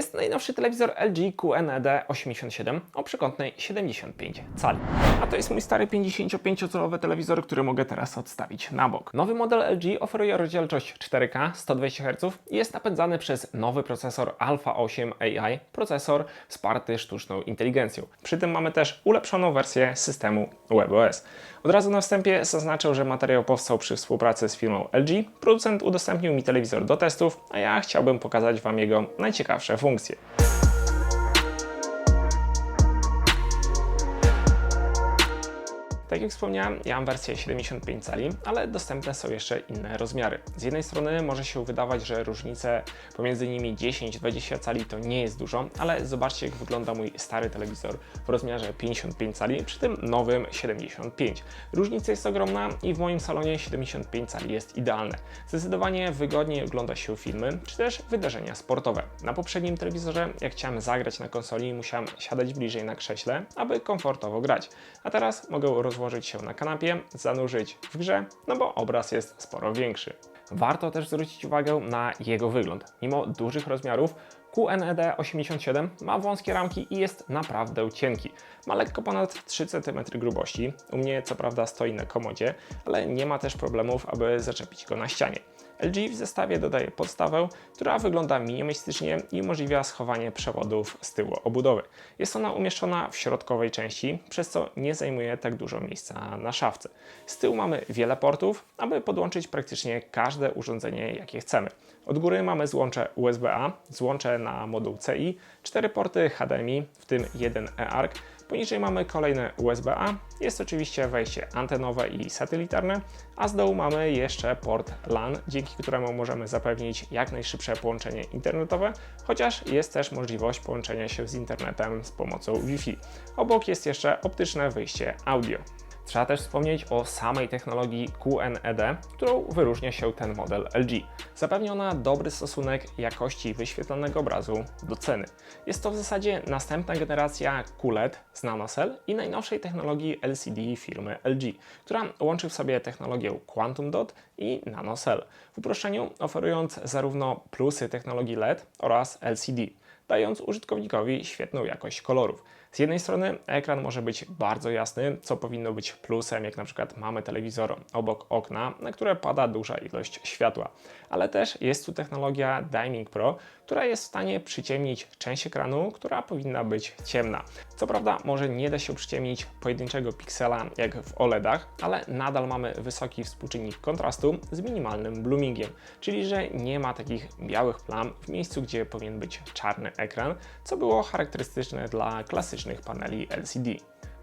jest najnowszy telewizor LG QNED 87 o przekątnej 75 cali. A to jest mój stary 55-calowy telewizor, który mogę teraz odstawić na bok. Nowy model LG oferuje rozdzielczość 4K 120 Hz i jest napędzany przez nowy procesor Alpha 8 AI, procesor wsparty sztuczną inteligencją. Przy tym mamy też ulepszoną wersję systemu WebOS. Od razu na wstępie zaznaczę, że materiał powstał przy współpracy z firmą LG. Producent udostępnił mi telewizor do testów, a ja chciałbym pokazać Wam jego najciekawsze funkcje. функції. Tak jak wspomniałem, ja mam wersję 75 cali, ale dostępne są jeszcze inne rozmiary. Z jednej strony może się wydawać, że różnice pomiędzy nimi 10-20 cali to nie jest dużo, ale zobaczcie jak wygląda mój stary telewizor w rozmiarze 55 cali, przy tym nowym 75. Różnica jest ogromna i w moim salonie 75 cali jest idealne. Zdecydowanie wygodniej ogląda się filmy, czy też wydarzenia sportowe. Na poprzednim telewizorze, jak chciałem zagrać na konsoli, musiałem siadać bliżej na krześle, aby komfortowo grać. A teraz mogę rozłożyć się na kanapie, zanurzyć w grze, no bo obraz jest sporo większy. Warto też zwrócić uwagę na jego wygląd. Mimo dużych rozmiarów, QNED 87 ma wąskie ramki i jest naprawdę cienki. Ma lekko ponad 3 cm grubości. U mnie co prawda stoi na komodzie, ale nie ma też problemów, aby zaczepić go na ścianie. LG w zestawie dodaje podstawę, która wygląda minimalistycznie i umożliwia schowanie przewodów z tyłu obudowy. Jest ona umieszczona w środkowej części, przez co nie zajmuje tak dużo miejsca na szafce. Z tyłu mamy wiele portów, aby podłączyć praktycznie każde urządzenie, jakie chcemy. Od góry mamy złącze USB-A, złącze na moduł CI, cztery porty HDMI, w tym jeden e-ARC, Poniżej mamy kolejne USB-A, jest oczywiście wejście antenowe i satelitarne, a z dołu mamy jeszcze port LAN, dzięki któremu możemy zapewnić jak najszybsze połączenie internetowe, chociaż jest też możliwość połączenia się z internetem z pomocą Wi-Fi. Obok jest jeszcze optyczne wyjście audio. Trzeba też wspomnieć o samej technologii QNED, którą wyróżnia się ten model LG. Zapewnia ona dobry stosunek jakości wyświetlanego obrazu do ceny. Jest to w zasadzie następna generacja QLED z NanoCell i najnowszej technologii LCD firmy LG, która łączy w sobie technologię Quantum Dot i NanoCell, w uproszczeniu oferując zarówno plusy technologii LED oraz LCD dając użytkownikowi świetną jakość kolorów. Z jednej strony ekran może być bardzo jasny, co powinno być plusem, jak na przykład mamy telewizor obok okna, na które pada duża ilość światła. Ale też jest tu technologia Dimming Pro, która jest w stanie przyciemnić część ekranu, która powinna być ciemna. Co prawda może nie da się przyciemnić pojedynczego piksela jak w OLEDach, ale nadal mamy wysoki współczynnik kontrastu z minimalnym bloomingiem, czyli że nie ma takich białych plam w miejscu, gdzie powinien być czarny ekran, co było charakterystyczne dla klasycznych paneli LCD.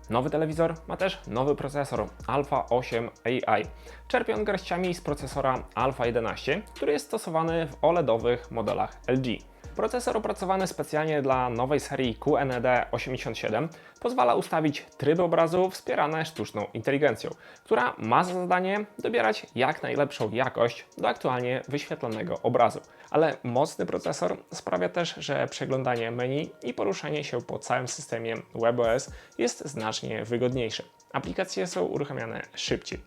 Nowy telewizor ma też nowy procesor Alpha 8 AI. Czerpie on garściami z procesora Alpha 11, który jest stosowany w OLEDowych modelach LG. Procesor opracowany specjalnie dla nowej serii QNED 87 pozwala ustawić tryby obrazu wspierane sztuczną inteligencją, która ma za zadanie dobierać jak najlepszą jakość do aktualnie wyświetlonego obrazu. Ale mocny procesor sprawia też, że przeglądanie menu i poruszanie się po całym systemie WebOS jest znacznie wygodniejsze. Aplikacje są uruchamiane szybciej.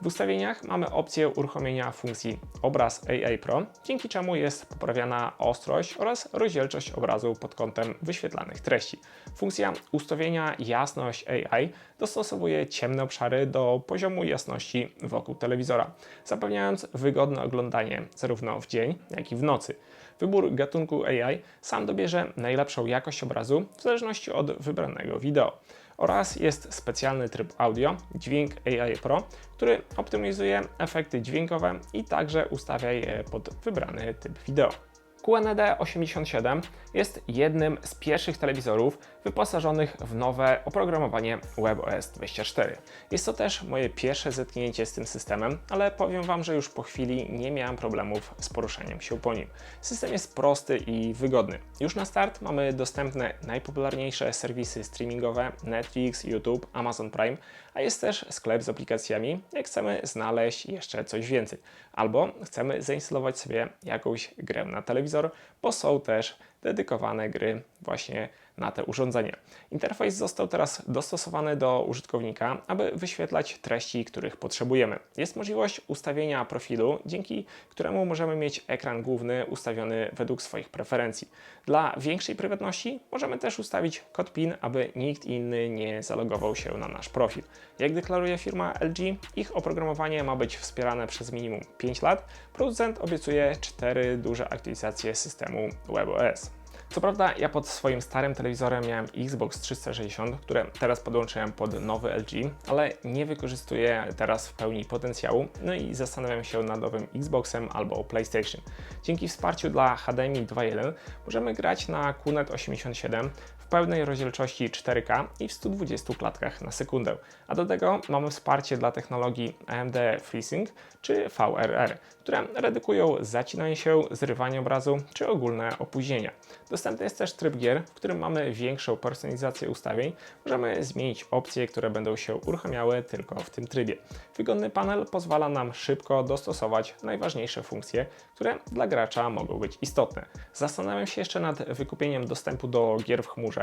W ustawieniach mamy opcję uruchomienia funkcji Obraz AI Pro, dzięki czemu jest poprawiana ostrość oraz rozdzielczość obrazu pod kątem wyświetlanych treści. Funkcja ustawienia jasność AI dostosowuje ciemne obszary do poziomu jasności wokół telewizora, zapewniając wygodne oglądanie zarówno w dzień, jak i w nocy. Wybór gatunku AI sam dobierze najlepszą jakość obrazu w zależności od wybranego wideo oraz jest specjalny tryb audio, dźwięk AI Pro, który optymizuje efekty dźwiękowe i także ustawia je pod wybrany typ wideo. QNED 87 jest jednym z pierwszych telewizorów wyposażonych w nowe oprogramowanie WebOS 24. Jest to też moje pierwsze zetknięcie z tym systemem, ale powiem Wam, że już po chwili nie miałem problemów z poruszaniem się po nim. System jest prosty i wygodny. Już na start mamy dostępne najpopularniejsze serwisy streamingowe Netflix, YouTube, Amazon Prime, a jest też sklep z aplikacjami, jak chcemy znaleźć jeszcze coś więcej. Albo chcemy zainstalować sobie jakąś grę na telewizor, bo są też dedykowane gry właśnie na te urządzenie. Interfejs został teraz dostosowany do użytkownika, aby wyświetlać treści, których potrzebujemy. Jest możliwość ustawienia profilu, dzięki któremu możemy mieć ekran główny ustawiony według swoich preferencji. Dla większej prywatności możemy też ustawić kod PIN, aby nikt inny nie zalogował się na nasz profil. Jak deklaruje firma LG, ich oprogramowanie ma być wspierane przez minimum 5 lat. Producent obiecuje 4 duże aktualizacje systemu WebOS. Co prawda, ja pod swoim starym telewizorem miałem Xbox 360, które teraz podłączyłem pod nowy LG, ale nie wykorzystuję teraz w pełni potencjału, no i zastanawiam się nad nowym Xboxem albo PlayStation. Dzięki wsparciu dla HDMI 2.1 możemy grać na QNET 87 w pełnej rozdzielczości 4K i w 120 klatkach na sekundę. A do tego mamy wsparcie dla technologii AMD FreeSync czy VRR, które redukują zacinanie się, zrywanie obrazu czy ogólne opóźnienia. Dostępny jest też tryb gier, w którym mamy większą personalizację ustawień. Możemy zmienić opcje, które będą się uruchamiały tylko w tym trybie. Wygodny panel pozwala nam szybko dostosować najważniejsze funkcje, które dla gracza mogą być istotne. Zastanawiam się jeszcze nad wykupieniem dostępu do gier w chmurze,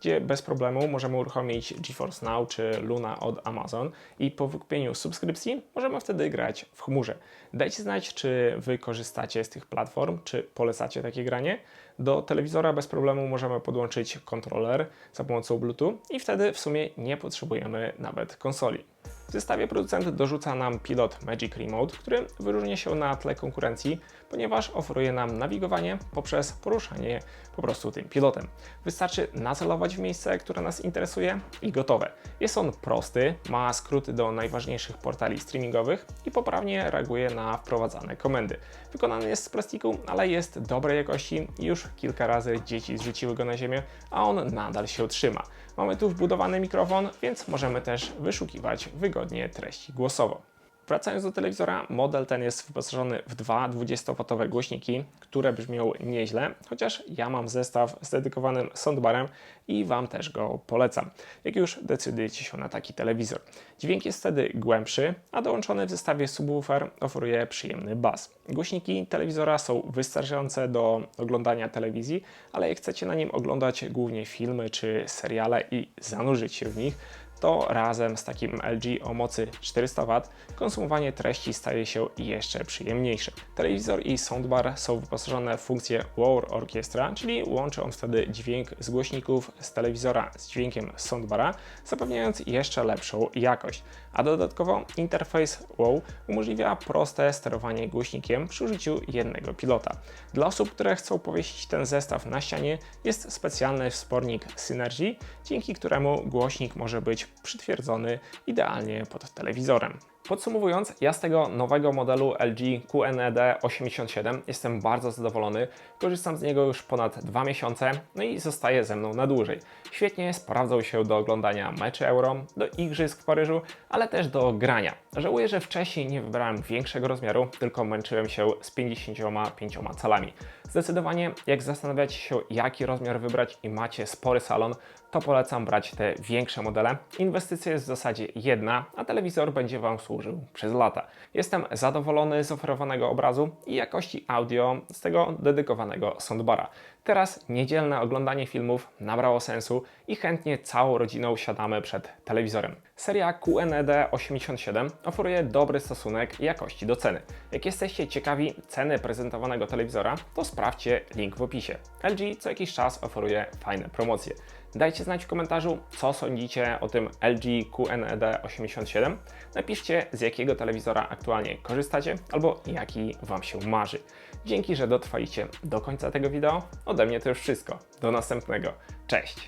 gdzie bez problemu możemy uruchomić GeForce Now czy Luna od Amazon i po wykupieniu subskrypcji możemy wtedy grać w chmurze. Dajcie znać, czy Wy korzystacie z tych platform, czy polecacie takie granie. Do telewizora bez problemu możemy podłączyć kontroler za pomocą Bluetooth i wtedy w sumie nie potrzebujemy nawet konsoli. W zestawie producent dorzuca nam pilot Magic Remote, który wyróżnia się na tle konkurencji, ponieważ oferuje nam nawigowanie poprzez poruszanie po prostu tym pilotem. Wystarczy nacelować w miejsce, które nas interesuje i gotowe. Jest on prosty, ma skróty do najważniejszych portali streamingowych i poprawnie reaguje na wprowadzane komendy. Wykonany jest z plastiku, ale jest dobrej jakości i już kilka razy dzieci zrzuciły go na ziemię, a on nadal się trzyma. Mamy tu wbudowany mikrofon, więc możemy też wyszukiwać wygodnie treści głosowo. Wracając do telewizora, model ten jest wyposażony w dwa 20W głośniki, które brzmią nieźle, chociaż ja mam zestaw z dedykowanym soundbarem i Wam też go polecam, jak już decydujecie się na taki telewizor. Dźwięk jest wtedy głębszy, a dołączony w zestawie subwoofer oferuje przyjemny bas. Głośniki telewizora są wystarczające do oglądania telewizji, ale jak chcecie na nim oglądać głównie filmy czy seriale i zanurzyć się w nich, to razem z takim LG o mocy 400W konsumowanie treści staje się jeszcze przyjemniejsze. Telewizor i soundbar są wyposażone w funkcję War Orchestra, czyli łączy on wtedy dźwięk z głośników z telewizora z dźwiękiem soundbara, zapewniając jeszcze lepszą jakość. A dodatkowo interfejs WOW umożliwia proste sterowanie głośnikiem przy użyciu jednego pilota. Dla osób, które chcą powiesić ten zestaw na ścianie, jest specjalny wspornik Synergy, dzięki któremu głośnik może być przytwierdzony idealnie pod telewizorem. Podsumowując, ja z tego nowego modelu LG E QNED 87 jestem bardzo zadowolony. Korzystam z niego już ponad dwa miesiące, no i zostaje ze mną na dłużej. Świetnie sprawdzał się do oglądania meczy Euro, do igrzysk w Paryżu, ale też do grania. Żałuję, że wcześniej nie wybrałem większego rozmiaru, tylko męczyłem się z 55 calami. Zdecydowanie, jak zastanawiacie się, jaki rozmiar wybrać i macie spory salon, to polecam brać te większe modele. Inwestycja jest w zasadzie jedna, a telewizor będzie Wam służył przez lata. Jestem zadowolony z oferowanego obrazu i jakości audio z tego dedykowanego soundbara. Teraz niedzielne oglądanie filmów nabrało sensu i chętnie całą rodziną siadamy przed telewizorem. Seria QNED 87 oferuje dobry stosunek jakości do ceny. Jak jesteście ciekawi ceny prezentowanego telewizora, to sprawdźcie link w opisie. LG co jakiś czas oferuje fajne promocje. Dajcie znać w komentarzu, co sądzicie o tym LG QNED 87. Napiszcie, z jakiego telewizora aktualnie korzystacie albo jaki Wam się marzy. Dzięki, że dotrwaliście do końca tego wideo. Ode mnie to już wszystko. Do następnego. Cześć!